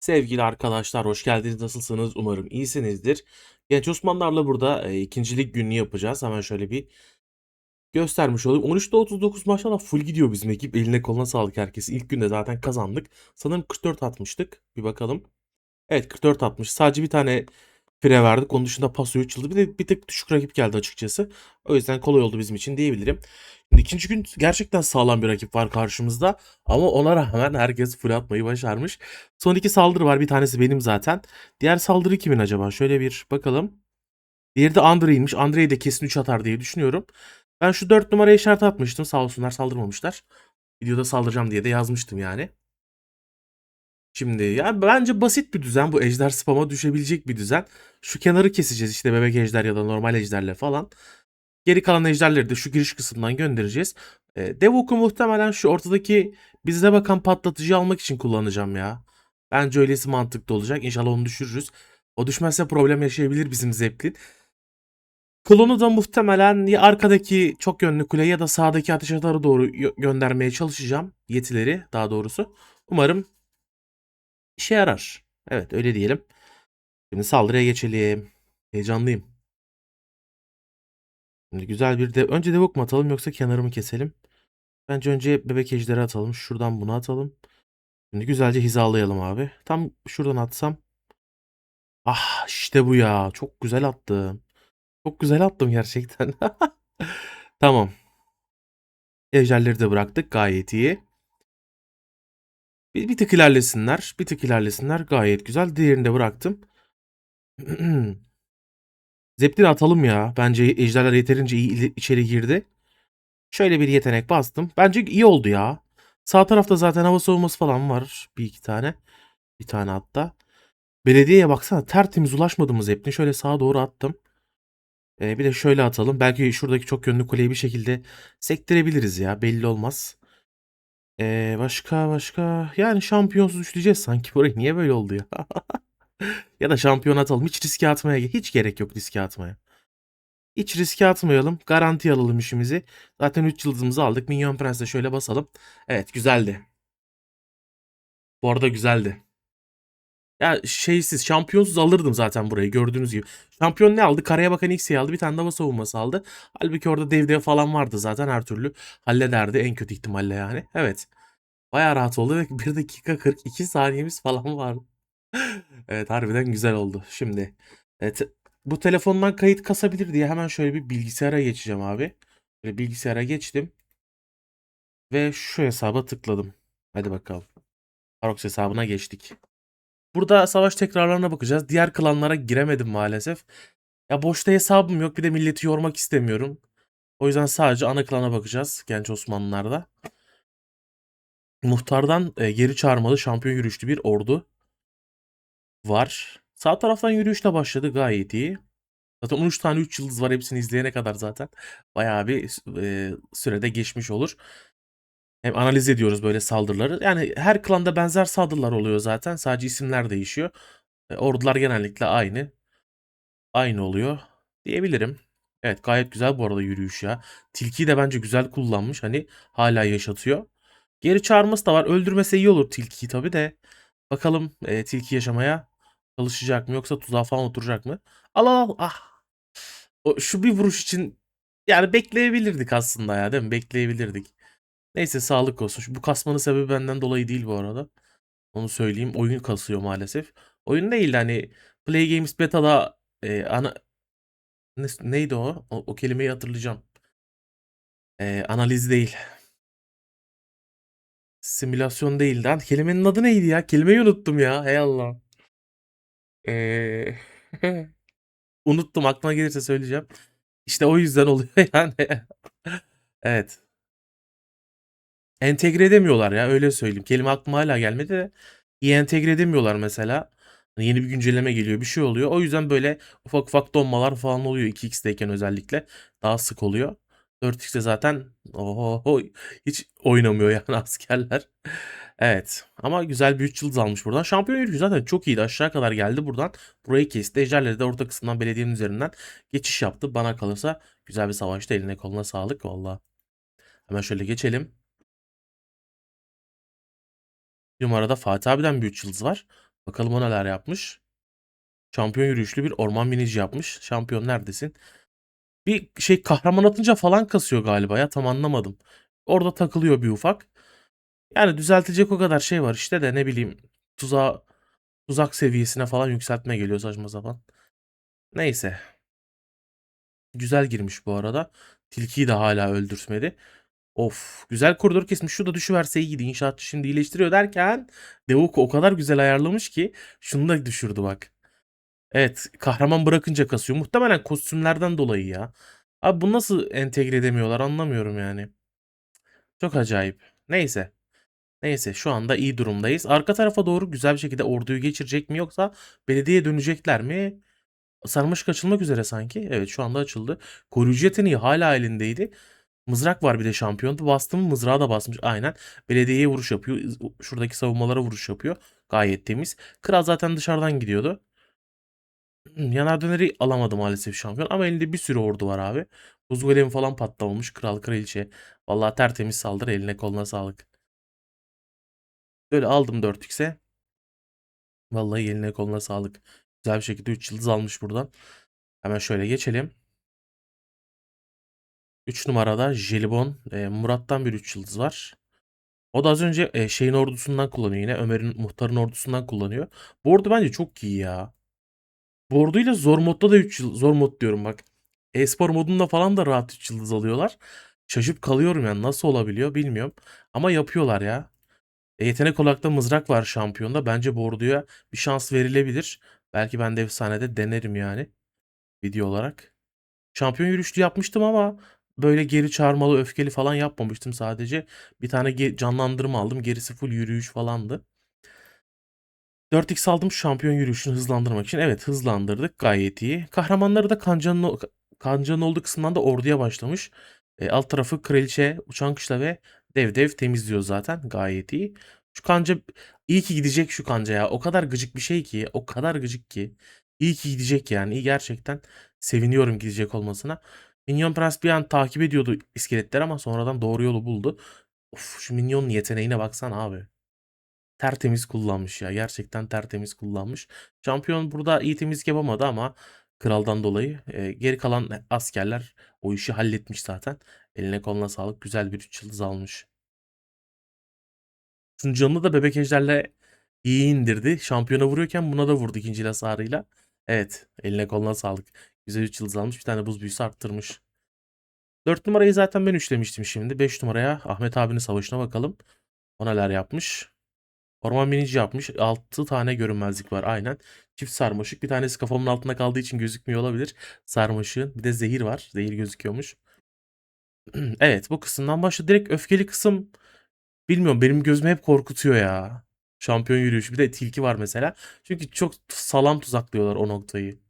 Sevgili arkadaşlar hoş geldiniz. Nasılsınız? Umarım iyisinizdir. Genç Osmanlılarla burada e, ikincilik gününü yapacağız. Hemen şöyle bir göstermiş olayım. 13'te 39 maşallah full gidiyor bizim ekip. Eline koluna sağlık herkes. İlk günde zaten kazandık. Sanırım 44 atmıştık. Bir bakalım. Evet 44 atmış. Sadece bir tane fire verdik. Onun dışında paso 3 yıldı. Bir de bir tık düşük rakip geldi açıkçası. O yüzden kolay oldu bizim için diyebilirim. Şimdi ikinci gün gerçekten sağlam bir rakip var karşımızda. Ama ona rağmen herkes full atmayı başarmış. Son iki saldırı var. Bir tanesi benim zaten. Diğer saldırı kimin acaba? Şöyle bir bakalım. Diğeri de Andrei'ymiş. Andrei de kesin 3 atar diye düşünüyorum. Ben şu 4 numaraya işaret atmıştım. Sağ olsunlar saldırmamışlar. Videoda saldıracağım diye de yazmıştım yani. Şimdi ya bence basit bir düzen bu ejder spam'a düşebilecek bir düzen. Şu kenarı keseceğiz işte bebek ejder ya da normal ejderle falan. Geri kalan ejderleri de şu giriş kısmından göndereceğiz. E, Devok'u muhtemelen şu ortadaki bize bakan patlatıcıyı almak için kullanacağım ya. Bence öylesi mantıklı olacak. İnşallah onu düşürürüz. O düşmezse problem yaşayabilir bizim Zeppelin. Klonu da muhtemelen ya arkadaki çok yönlü kule ya da sağdaki ateş atarı doğru gö- göndermeye çalışacağım. Yetileri daha doğrusu. Umarım işe yarar. Evet öyle diyelim. Şimdi saldırıya geçelim. Heyecanlıyım. Şimdi güzel bir de önce devok mu atalım yoksa kenarı mı keselim? Bence önce bebek ejderi atalım. Şuradan bunu atalım. Şimdi güzelce hizalayalım abi. Tam şuradan atsam. Ah işte bu ya. Çok güzel attım. Çok güzel attım gerçekten. Tamam. Ejderleri de bıraktık. Gayet iyi. Bir, bir tık ilerlesinler. Bir tık ilerlesinler. Gayet güzel. Diğerini de bıraktım. Zeppelin atalım ya. Bence ejderler yeterince iyi içeri girdi. Şöyle bir yetenek bastım. Bence iyi oldu ya. Sağ tarafta zaten hava savunması falan var. Bir iki tane. Bir tane hatta. Belediyeye baksana tertemiz ulaşmadığımız Zeppelin. Şöyle sağa doğru attım. Ee, bir de şöyle atalım. Belki şuradaki çok yönlü kuleyi bir şekilde sektirebiliriz ya. Belli olmaz. Ee, başka başka. Yani şampiyonsuz düşeceğiz sanki. Burayı niye böyle oldu ya? ya da şampiyon atalım. Hiç riske atmaya hiç gerek yok riske atmaya. Hiç riske atmayalım. Garanti alalım işimizi. Zaten 3 yıldızımızı aldık. Minyon Prens'e şöyle basalım. Evet güzeldi. Bu arada güzeldi. Ya şeysiz şampiyonsuz alırdım zaten burayı gördüğünüz gibi. Şampiyon ne aldı? Karaya bakan X'i aldı. Bir tane hava savunması aldı. Halbuki orada dev dev falan vardı zaten her türlü. Hallederdi en kötü ihtimalle yani. Evet. Bayağı rahat oldu ve 1 dakika 42 saniyemiz falan vardı. Evet harbiden güzel oldu. Şimdi evet, bu telefondan kayıt kasabilir diye hemen şöyle bir bilgisayara geçeceğim abi. Böyle bilgisayara geçtim. Ve şu hesaba tıkladım. Hadi bakalım. Parox hesabına geçtik. Burada savaş tekrarlarına bakacağız. Diğer klanlara giremedim maalesef. Ya boşta hesabım yok. Bir de milleti yormak istemiyorum. O yüzden sadece ana klana bakacağız. Genç Osmanlılar'da. Muhtardan e, geri çağırmalı şampiyon yürüyüşlü bir ordu var. Sağ taraftan yürüyüşle başladı. Gayet iyi. Zaten 13 tane 3 yıldız var. Hepsini izleyene kadar zaten bayağı bir e, sürede geçmiş olur. Hem analiz ediyoruz böyle saldırıları. Yani her klanda benzer saldırılar oluyor zaten. Sadece isimler değişiyor. E, ordular genellikle aynı. Aynı oluyor diyebilirim. Evet gayet güzel bu arada yürüyüş ya. Tilkiyi de bence güzel kullanmış. Hani hala yaşatıyor. Geri çağırması da var. Öldürmese iyi olur tilkiyi tabii de. Bakalım e, tilki yaşamaya çalışacak mı yoksa tuzağa falan oturacak mı? Al al al. Ah. O, şu bir vuruş için yani bekleyebilirdik aslında ya değil mi? Bekleyebilirdik. Neyse sağlık olsun. Bu kasmanın sebebi benden dolayı değil bu arada. Onu söyleyeyim. Oyun kasıyor maalesef. Oyun değil de hani Play Games Beta'da e, ana ne- neydi o? o? o kelimeyi hatırlayacağım. E, analiz değil. Simülasyon değil lan. Kelimenin adı neydi ya? Kelimeyi unuttum ya. Hey Allah. E, unuttum. Aklıma gelirse söyleyeceğim. İşte o yüzden oluyor yani. Evet. Entegre edemiyorlar ya öyle söyleyeyim. Kelime aklıma hala gelmedi de iyi entegre edemiyorlar mesela. Hani yeni bir güncelleme geliyor bir şey oluyor. O yüzden böyle ufak ufak donmalar falan oluyor 2x'teyken özellikle. Daha sık oluyor. 4x'te zaten oho, hiç oynamıyor yani askerler. Evet ama güzel bir 3 yıldız almış buradan. Şampiyon yürüyüşü zaten çok iyiydi. Aşağı kadar geldi buradan. Burayı kesti. Ejderleri de orta kısımdan belediyenin üzerinden geçiş yaptı. Bana kalırsa güzel bir savaştı. Eline koluna sağlık valla. Hemen şöyle geçelim. Numarada Fatih abiden bir 3 yıldız var. Bakalım o neler yapmış. Şampiyon yürüyüşlü bir orman binici yapmış. Şampiyon neredesin? Bir şey kahraman atınca falan kasıyor galiba ya tam anlamadım. Orada takılıyor bir ufak. Yani düzeltecek o kadar şey var işte de ne bileyim tuzağa, tuzak seviyesine falan yükseltme geliyor saçma sapan. Neyse. Güzel girmiş bu arada. Tilkiyi de hala öldürtmedi. Of güzel koridor kesmiş. Şu da düşüverse iyiydi. İnşaatçı şimdi iyileştiriyor derken Devuk o kadar güzel ayarlamış ki şunu da düşürdü bak. Evet kahraman bırakınca kasıyor. Muhtemelen kostümlerden dolayı ya. Abi bu nasıl entegre edemiyorlar anlamıyorum yani. Çok acayip. Neyse. Neyse şu anda iyi durumdayız. Arka tarafa doğru güzel bir şekilde orduyu geçirecek mi yoksa belediyeye dönecekler mi? Sarmaşık açılmak üzere sanki. Evet şu anda açıldı. Koruyucu yeteneği hala elindeydi. Mızrak var bir de şampiyonda. Bastım mı mızrağı da basmış. Aynen. Belediyeye vuruş yapıyor. Şuradaki savunmalara vuruş yapıyor. Gayet temiz. Kral zaten dışarıdan gidiyordu. Hmm, Yanar döneri alamadı maalesef şampiyon. Ama elinde bir sürü ordu var abi. Buz golemi falan patlamamış. Kral kraliçe. Vallahi tertemiz saldırı. Eline koluna sağlık. Böyle aldım 4x'e. Vallahi eline koluna sağlık. Güzel bir şekilde 3 yıldız almış buradan. Hemen şöyle geçelim. 3 numarada Jelibon. E, Murat'tan bir 3 yıldız var. O da az önce e, şeyin ordusundan kullanıyor yine. Ömer'in muhtarın ordusundan kullanıyor. Bu ordu bence çok iyi ya. Bu orduyla zor modda da 3 yıldız. Zor mod diyorum bak. E-spor modunda falan da rahat 3 yıldız alıyorlar. Şaşıp kalıyorum yani nasıl olabiliyor bilmiyorum. Ama yapıyorlar ya. E, yetenek olarak da mızrak var şampiyonda. Bence bu orduya bir şans verilebilir. Belki ben de efsanede denerim yani. Video olarak. Şampiyon yürüyüşlü yapmıştım ama böyle geri çağırmalı öfkeli falan yapmamıştım sadece. Bir tane canlandırma aldım. Gerisi full yürüyüş falandı. 4x aldım şampiyon yürüyüşünü hızlandırmak için. Evet hızlandırdık gayet iyi. Kahramanları da kancanın, kancanın olduğu kısımdan da orduya başlamış. E, alt tarafı kraliçe, uçan kışla ve dev dev temizliyor zaten gayet iyi. Şu kanca iyi ki gidecek şu kanca ya. O kadar gıcık bir şey ki. O kadar gıcık ki. İyi ki gidecek yani. İyi gerçekten seviniyorum gidecek olmasına. Minyon Prens bir an takip ediyordu iskeletler ama sonradan doğru yolu buldu. Of şu Minyon'un yeteneğine baksana abi. Tertemiz kullanmış ya. Gerçekten tertemiz kullanmış. Şampiyon burada iyi temizlik yapamadı ama kraldan dolayı e, geri kalan askerler o işi halletmiş zaten. Eline koluna sağlık. Güzel bir 3 yıldız almış. Şunun canını da bebek ejderle iyi indirdi. Şampiyona vuruyorken buna da vurdu ikinci hasarıyla. Evet. Eline koluna sağlık. Güzel 3 yıldız almış. Bir tane buz büyüsü arttırmış. 4 numarayı zaten ben üçlemiştim şimdi. 5 numaraya Ahmet abinin savaşına bakalım. O neler yapmış. Orman binici yapmış. 6 tane görünmezlik var aynen. Çift sarmaşık. Bir tanesi kafamın altında kaldığı için gözükmüyor olabilir. Sarmaşığın. Bir de zehir var. Zehir gözüküyormuş. evet bu kısımdan başla. Direkt öfkeli kısım bilmiyorum benim gözümü hep korkutuyor ya. Şampiyon yürüyüşü. Bir de tilki var mesela. Çünkü çok sağlam tuzaklıyorlar o noktayı.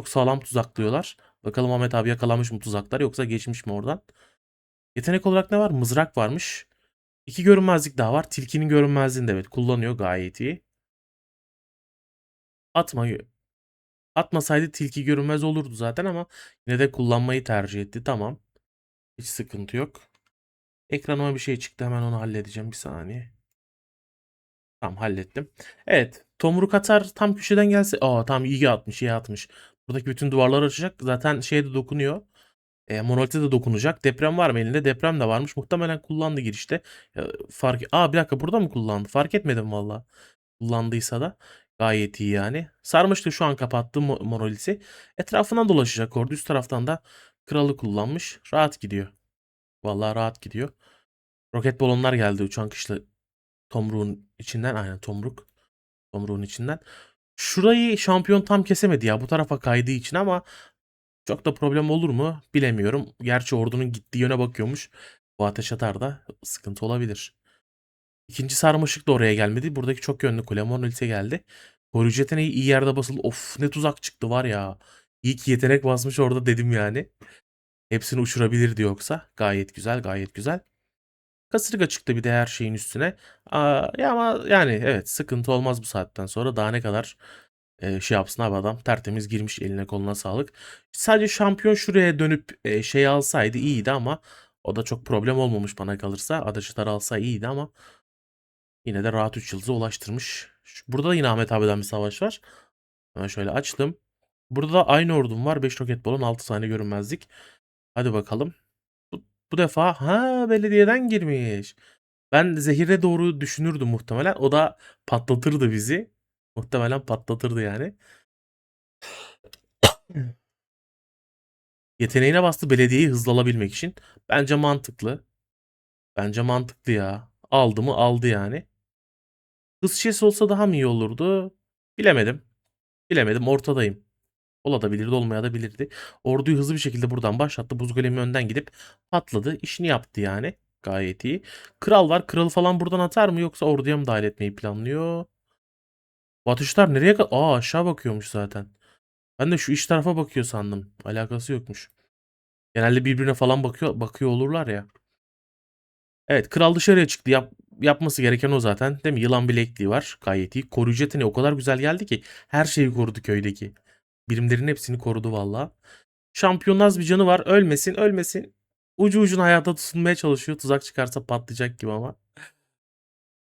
Çok sağlam tuzaklıyorlar. Bakalım Ahmet abi yakalamış mı tuzaklar yoksa geçmiş mi oradan? Yetenek olarak ne var? Mızrak varmış. İki görünmezlik daha var. Tilkinin görünmezliğini de evet kullanıyor gayet iyi. Atma atmasaydı tilki görünmez olurdu zaten ama yine de kullanmayı tercih etti. Tamam. Hiç sıkıntı yok. Ekranıma bir şey çıktı. Hemen onu halledeceğim. Bir saniye. Tamam hallettim. Evet. Tomruk atar tam köşeden gelse. Aa tam iyi atmış iyi atmış. Buradaki bütün duvarlar açacak. Zaten şeye de dokunuyor. E, monolite de dokunacak. Deprem var mı elinde? Deprem de varmış. Muhtemelen kullandı girişte. Ya, fark... Aa bir dakika burada mı kullandı? Fark etmedim valla. Kullandıysa da gayet iyi yani. Sarmıştı şu an kapattı mo- monoliti. Etrafından dolaşacak orada. Üst taraftan da kralı kullanmış. Rahat gidiyor. Vallahi rahat gidiyor. Roket balonlar geldi uçan kışlı tomruğun içinden. Aynen tomruk. Tomruğun içinden. Şurayı şampiyon tam kesemedi ya bu tarafa kaydığı için ama çok da problem olur mu bilemiyorum. Gerçi ordunun gittiği yöne bakıyormuş. Bu ateş atar da sıkıntı olabilir. İkinci sarmaşık da oraya gelmedi. Buradaki çok yönlü kule monolite geldi. Koruyucu yeteneği iyi yerde basıldı. Of ne tuzak çıktı var ya. İyi ki yetenek basmış orada dedim yani. Hepsini uçurabilirdi yoksa. Gayet güzel gayet güzel. Kasırga çıktı bir de her şeyin üstüne. Aa, ya ama yani evet sıkıntı olmaz bu saatten sonra. Daha ne kadar e, şey yapsın abi adam. Tertemiz girmiş eline koluna sağlık. Sadece şampiyon şuraya dönüp e, şey alsaydı iyiydi ama o da çok problem olmamış bana kalırsa. Adaşıtar alsa iyiydi ama yine de rahat 3 yıldıza ulaştırmış Burada da yine Ahmet abiden bir savaş var. Hemen şöyle açtım. Burada da aynı ordum var. 5 roket balon 6 tane görünmezlik. Hadi bakalım. Bu, defa ha belediyeden girmiş. Ben zehire doğru düşünürdüm muhtemelen. O da patlatırdı bizi. Muhtemelen patlatırdı yani. Yeteneğine bastı belediyeyi hızlı alabilmek için. Bence mantıklı. Bence mantıklı ya. Aldı mı aldı yani. Hız şişesi olsa daha mı iyi olurdu? Bilemedim. Bilemedim ortadayım. Olabilirdi olmayabilirdi. Orduyu hızlı bir şekilde buradan başlattı. Buz golemi önden gidip patladı. İşini yaptı yani. Gayet iyi. Kral var. Kralı falan buradan atar mı yoksa orduya mı dahil etmeyi planlıyor? Bu atışlar nereye kadar? Aa aşağı bakıyormuş zaten. Ben de şu iç tarafa bakıyor sandım. Alakası yokmuş. Genelde birbirine falan bakıyor bakıyor olurlar ya. Evet kral dışarıya çıktı. Yap, yapması gereken o zaten. Değil mi? Yılan bilekliği var. Gayet iyi. Koruyucu o kadar güzel geldi ki. Her şeyi korudu köydeki. Birimlerin hepsini korudu valla. Şampiyonaz bir canı var. Ölmesin ölmesin. Ucu ucuna hayata tutunmaya çalışıyor. Tuzak çıkarsa patlayacak gibi ama.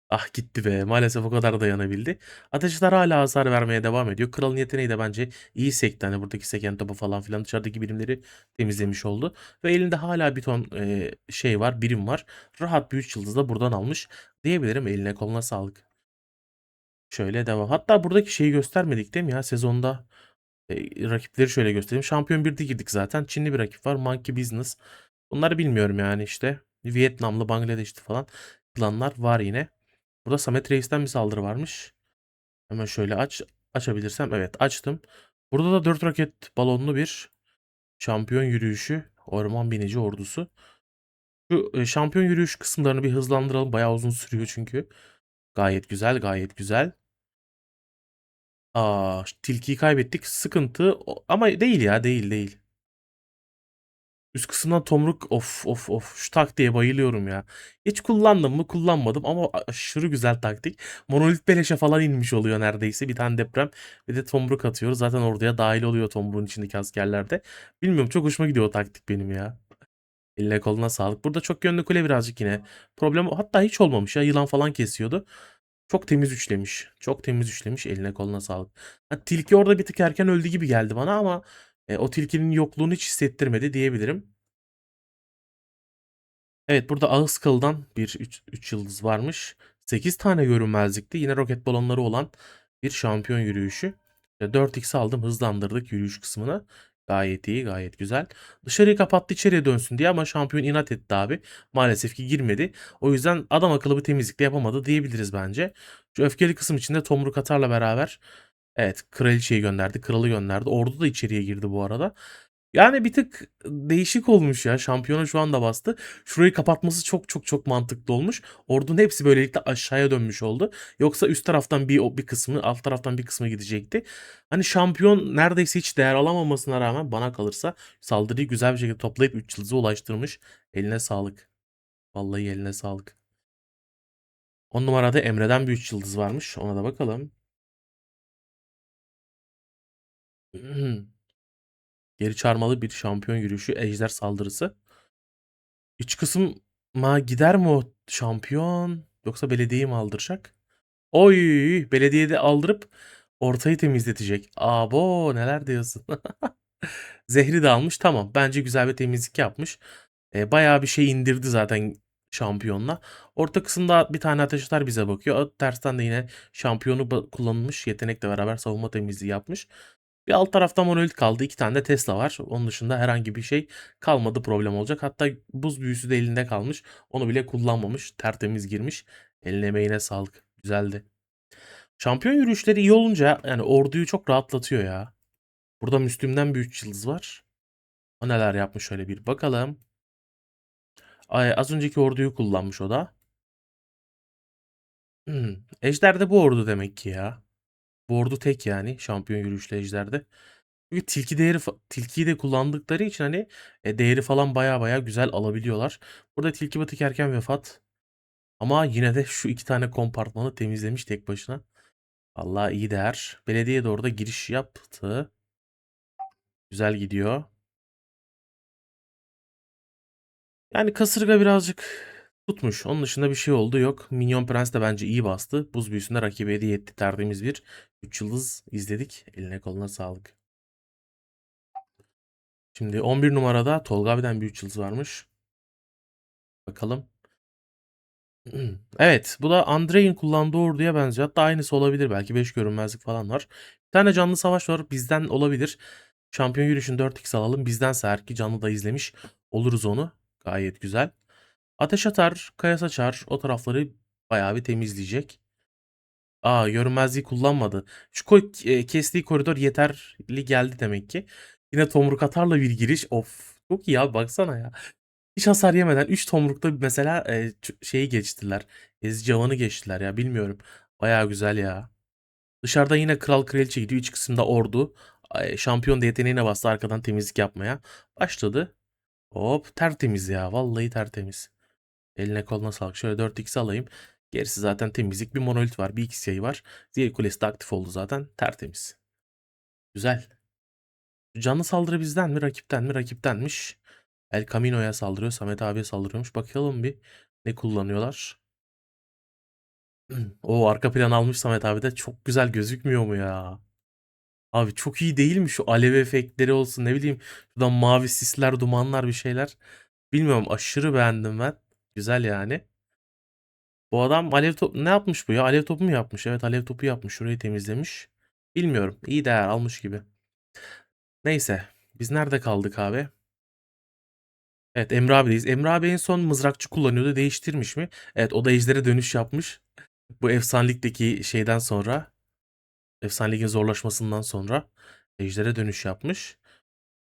Ah gitti be. Maalesef o kadar dayanabildi. Ateşler hala hasar vermeye devam ediyor. Kralın yeteneği de bence iyi sekti. Hani buradaki seken topu falan filan dışarıdaki birimleri temizlemiş oldu. Ve elinde hala bir ton e, şey var, birim var. Rahat bir 3 yıldız da buradan almış diyebilirim. Eline koluna sağlık. Şöyle devam. Hatta buradaki şeyi göstermedik değil mi ya sezonda? E, rakipleri şöyle göstereyim. Şampiyon 1'de girdik zaten. Çinli bir rakip var. Monkey Business. Bunları bilmiyorum yani işte. Vietnamlı, Bangladeşli falan klanlar var yine. Burada Samet Reis'ten bir saldırı varmış. Hemen şöyle aç. Açabilirsem. Evet açtım. Burada da 4 roket balonlu bir şampiyon yürüyüşü. Orman binici ordusu. Şu e, şampiyon yürüyüş kısımlarını bir hızlandıralım. Bayağı uzun sürüyor çünkü. Gayet güzel gayet güzel. Aa, tilkiyi kaybettik. Sıkıntı ama değil ya değil değil. Üst kısımdan tomruk of of of şu taktiğe bayılıyorum ya. Hiç kullandım mı kullanmadım ama aşırı güzel taktik. Monolit beleşe falan inmiş oluyor neredeyse. Bir tane deprem bir de tomruk atıyoruz. Zaten orduya dahil oluyor tomruğun içindeki askerlerde. Bilmiyorum çok hoşuma gidiyor o taktik benim ya. Eline koluna sağlık. Burada çok yönlü kule birazcık yine. Problem hatta hiç olmamış ya. Yılan falan kesiyordu. Çok temiz üçlemiş. Çok temiz üçlemiş. Eline koluna sağlık. Ha, tilki orada bir tık erken öldü gibi geldi bana ama e, o tilkinin yokluğunu hiç hissettirmedi diyebilirim. Evet burada ağız kıldan bir 3 yıldız varmış. 8 tane görünmezlikti. Yine roket balonları olan bir şampiyon yürüyüşü. 4x aldım hızlandırdık yürüyüş kısmını. Gayet iyi gayet güzel. Dışarıyı kapattı içeriye dönsün diye ama şampiyon inat etti abi. Maalesef ki girmedi. O yüzden adam akıllı bir temizlik de yapamadı diyebiliriz bence. Şu öfkeli kısım içinde Tomruk Atar'la beraber evet kraliçeyi gönderdi. Kralı gönderdi. Ordu da içeriye girdi bu arada. Yani bir tık değişik olmuş ya. Şampiyona şu anda bastı. Şurayı kapatması çok çok çok mantıklı olmuş. Ordunun hepsi böylelikle aşağıya dönmüş oldu. Yoksa üst taraftan bir bir kısmı, alt taraftan bir kısmı gidecekti. Hani şampiyon neredeyse hiç değer alamamasına rağmen bana kalırsa saldırıyı güzel bir şekilde toplayıp 3 yıldızı ulaştırmış. Eline sağlık. Vallahi eline sağlık. 10 numarada Emre'den bir 3 yıldız varmış. Ona da bakalım. Geri çarmalı bir şampiyon yürüyüşü, ejder saldırısı. İç kısma gider mi o şampiyon? Yoksa belediyeyi mi aldıracak? Oy, belediyede aldırıp ortayı temizletecek. Abo neler diyorsun? Zehri de almış. Tamam. Bence güzel bir temizlik yapmış. E, bayağı bir şey indirdi zaten şampiyonla. Orta kısımda bir tane ateş atar bize bakıyor. Tersten de yine şampiyonu kullanmış. Yetenekle beraber savunma temizliği yapmış. Bir alt tarafta monolit kaldı. İki tane de Tesla var. Onun dışında herhangi bir şey kalmadı problem olacak. Hatta buz büyüsü de elinde kalmış. Onu bile kullanmamış. Tertemiz girmiş. Eline emeğine sağlık. Güzeldi. Şampiyon yürüyüşleri iyi olunca yani orduyu çok rahatlatıyor ya. Burada Müslüm'den bir 3 yıldız var. O neler yapmış şöyle bir bakalım. Ay, az önceki orduyu kullanmış o da. Hmm. Ejder de bu ordu demek ki ya. Bu ordu tek yani şampiyon yürüyüşlü. Çünkü tilki değeri tilkiyi de kullandıkları için hani e, değeri falan baya baya güzel alabiliyorlar. Burada tilki batık erken vefat. Ama yine de şu iki tane kompartmanı temizlemiş tek başına. Allah iyi değer. Belediye de orada giriş yaptı. Güzel gidiyor. Yani kasırga birazcık Tutmuş. Onun dışında bir şey oldu yok. Minyon Prens de bence iyi bastı. Buz büyüsünde rakibe hediye etti. Tertemiz bir 3 yıldız izledik. Eline koluna sağlık. Şimdi 11 numarada Tolga abiden bir 3 yıldız varmış. Bakalım. Evet, bu da Andrei'in kullandığı orduya benziyor. Hatta aynısı olabilir belki. 5 görünmezlik falan var. Bir tane canlı savaş var. Bizden olabilir. Şampiyon yürüyüşünü 4x alalım. Bizdense eğer ki canlı da izlemiş oluruz onu. Gayet güzel. Ateş atar, kaya saçar. O tarafları bayağı bir temizleyecek. Aa görünmezliği kullanmadı. Şu koy, e, kestiği koridor yeterli geldi demek ki. Yine tomruk atarla bir giriş. Of çok iyi abi baksana ya. Hiç hasar yemeden 3 tomrukta mesela e, şeyi geçtiler. Ezici havanı geçtiler ya bilmiyorum. Bayağı güzel ya. Dışarıda yine kral kraliçe gidiyor. İç kısımda ordu. Ay, Şampiyon da yeteneğine bastı arkadan temizlik yapmaya. Başladı. Hop tertemiz ya. Vallahi tertemiz. Eline koluna sağlık. Şöyle 4x alayım. Gerisi zaten temizlik. Bir monolit var. Bir x yayı var. Zehir kulesi de aktif oldu zaten. Tertemiz. Güzel. Canlı saldırı bizden mi? Rakipten mi? Rakiptenmiş. El Camino'ya saldırıyor. Samet abiye saldırıyormuş. Bakalım bir ne kullanıyorlar. O arka plan almış Samet abi de çok güzel gözükmüyor mu ya? Abi çok iyi değil mi şu alev efektleri olsun ne bileyim şuradan mavi sisler dumanlar bir şeyler. Bilmiyorum aşırı beğendim ben. Güzel yani. Bu adam alev top ne yapmış bu ya? Alev topu mu yapmış? Evet alev topu yapmış. Şurayı temizlemiş. Bilmiyorum. İyi değer almış gibi. Neyse. Biz nerede kaldık abi? Evet Emre abideyiz. Emre abi en son mızrakçı kullanıyordu. Değiştirmiş mi? Evet o da ejdere dönüş yapmış. Bu efsanelikteki şeyden sonra. Efsaneligin zorlaşmasından sonra. Ejdere dönüş yapmış.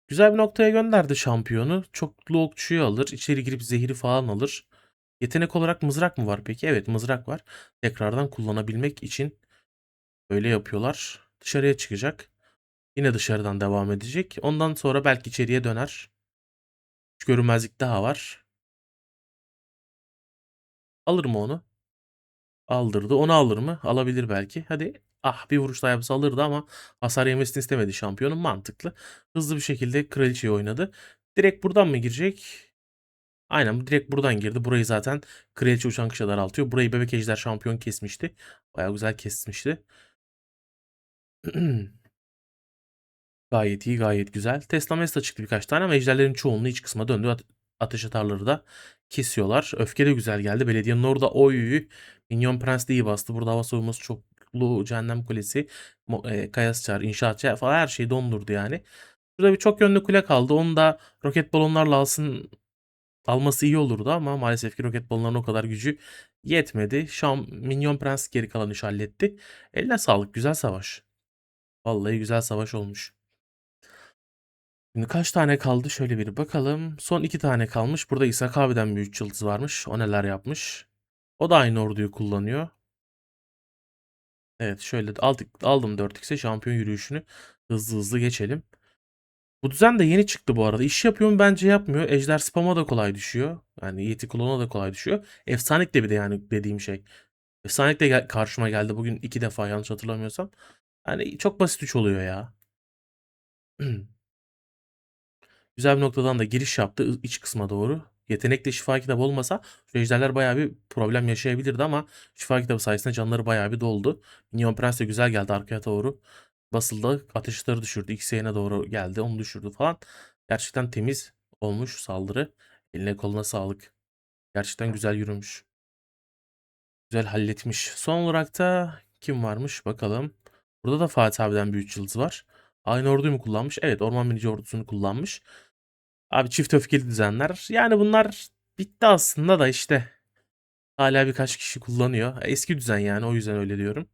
Güzel bir noktaya gönderdi şampiyonu. Çoklu okçuyu alır. içeri girip zehri falan alır. Yetenek olarak mızrak mı var peki? Evet mızrak var. Tekrardan kullanabilmek için böyle yapıyorlar. Dışarıya çıkacak. Yine dışarıdan devam edecek. Ondan sonra belki içeriye döner. Üç görünmezlik daha var. Alır mı onu? Aldırdı. Onu alır mı? Alabilir belki. Hadi. Ah bir vuruş daha yapsa alırdı ama hasar yemesini istemedi şampiyonun. Mantıklı. Hızlı bir şekilde kraliçeyi oynadı. Direkt buradan mı girecek? Aynen direkt buradan girdi. Burayı zaten kraliçe uçan kışa daraltıyor. Burayı bebek ejder şampiyon kesmişti. Baya güzel kesmişti. Gayet iyi, gayet güzel. Tesla Mesla çıktı birkaç tane ama ejderlerin çoğunluğu iç kısma döndü. Ate- ateş atarları da kesiyorlar. Öfke de güzel geldi. Belediyenin orada oy. Minyon Prens de iyi bastı. Burada hava savunması çoklu cehennem kulesi. E, Kayas Çağır, İnşaat Çağır falan her şeyi dondurdu yani. Burada bir çok yönlü kule kaldı. Onu da roket balonlarla alsın alması iyi olurdu ama maalesef ki roket balonlarının o kadar gücü yetmedi. Şam Minyon Prens geri kalan işi halletti. Eline sağlık. Güzel savaş. Vallahi güzel savaş olmuş. Şimdi kaç tane kaldı? Şöyle bir bakalım. Son iki tane kalmış. Burada İshak abiden bir 3 yıldız varmış. O neler yapmış? O da aynı orduyu kullanıyor. Evet şöyle aldık, aldım 4x'e şampiyon yürüyüşünü. Hızlı hızlı geçelim. Bu düzen de yeni çıktı bu arada. İş yapıyor mu? Bence yapmıyor. Ejder spam'a da kolay düşüyor. Yani Yeti klona da kolay düşüyor. Efsanelik de bir de yani dediğim şey. Efsanelik de gel- karşıma geldi bugün iki defa yanlış hatırlamıyorsam. Yani çok basit 3 oluyor ya. Güzel bir noktadan da giriş yaptı iç kısma doğru. Yetenekle şifa kitabı olmasa şu ejderler bayağı bir problem yaşayabilirdi ama şifa kitabı sayesinde canları bayağı bir doldu. Minyon Prens de güzel geldi arkaya doğru. Basıldı. Ateşleri düşürdü. X'ye doğru geldi. Onu düşürdü falan. Gerçekten temiz olmuş saldırı. Eline koluna sağlık. Gerçekten güzel yürümüş. Güzel halletmiş. Son olarak da kim varmış bakalım. Burada da Fatih abiden bir 3 yıldız var. Aynı orduyu mu kullanmış? Evet orman binici ordusunu kullanmış. Abi çift öfkeli düzenler. Yani bunlar bitti aslında da işte. Hala birkaç kişi kullanıyor. Eski düzen yani o yüzden öyle diyorum.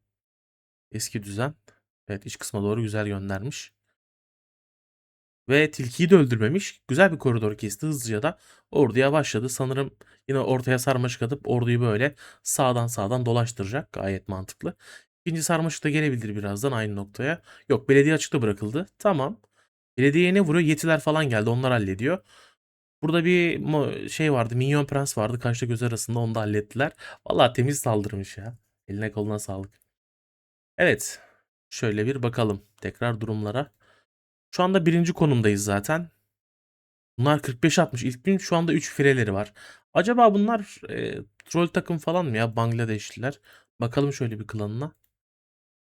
Eski düzen. Evet iç kısma doğru güzel göndermiş. Ve tilkiyi de öldürmemiş. Güzel bir koridor kesti hızlıca da orduya başladı. Sanırım yine ortaya sarmaşık atıp orduyu böyle sağdan sağdan dolaştıracak. Gayet mantıklı. İkinci sarmaşık da gelebilir birazdan aynı noktaya. Yok belediye açıkta bırakıldı. Tamam. Belediyeye ne vuruyor? Yetiler falan geldi. Onlar hallediyor. Burada bir şey vardı. Minyon Prens vardı. Kaşla göz arasında onu da hallettiler. Vallahi temiz saldırmış ya. Eline koluna sağlık. Evet. Şöyle bir bakalım tekrar durumlara. Şu anda birinci konumdayız zaten. Bunlar 45-60. İlk gün şu anda 3 fireleri var. Acaba bunlar e, troll takım falan mı ya Bangladeşliler? Bakalım şöyle bir klanına.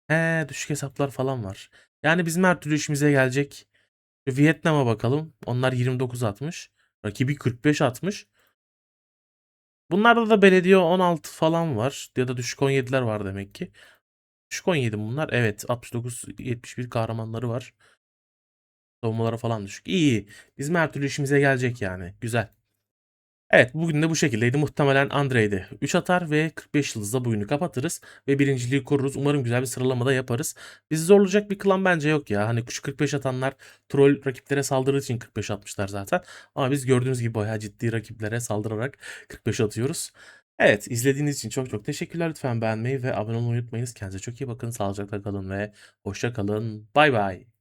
He düşük hesaplar falan var. Yani bizim her türlü işimize gelecek. Vietnam'a bakalım. Onlar 29 atmış. Rakibi 45 atmış. Bunlarda da belediye 16 falan var. Ya da düşük 17'ler var demek ki. Düşük 17 bunlar. Evet 69 71 kahramanları var. Savunmaları falan düşük. İyi. Bizim her türlü işimize gelecek yani. Güzel. Evet bugün de bu şekildeydi. Muhtemelen Andrey'de 3 atar ve 45 yıldızla bu kapatırız. Ve birinciliği koruruz. Umarım güzel bir sıralamada yaparız. Bizi zorlayacak bir klan bence yok ya. Hani kuş 45 atanlar troll rakiplere saldırdığı için 45 atmışlar zaten. Ama biz gördüğünüz gibi bayağı ciddi rakiplere saldırarak 45 atıyoruz. Evet izlediğiniz için çok çok teşekkürler. Lütfen beğenmeyi ve abone olmayı unutmayınız. Kendinize çok iyi bakın. Sağlıcakla kalın ve hoşça kalın. Bay bay.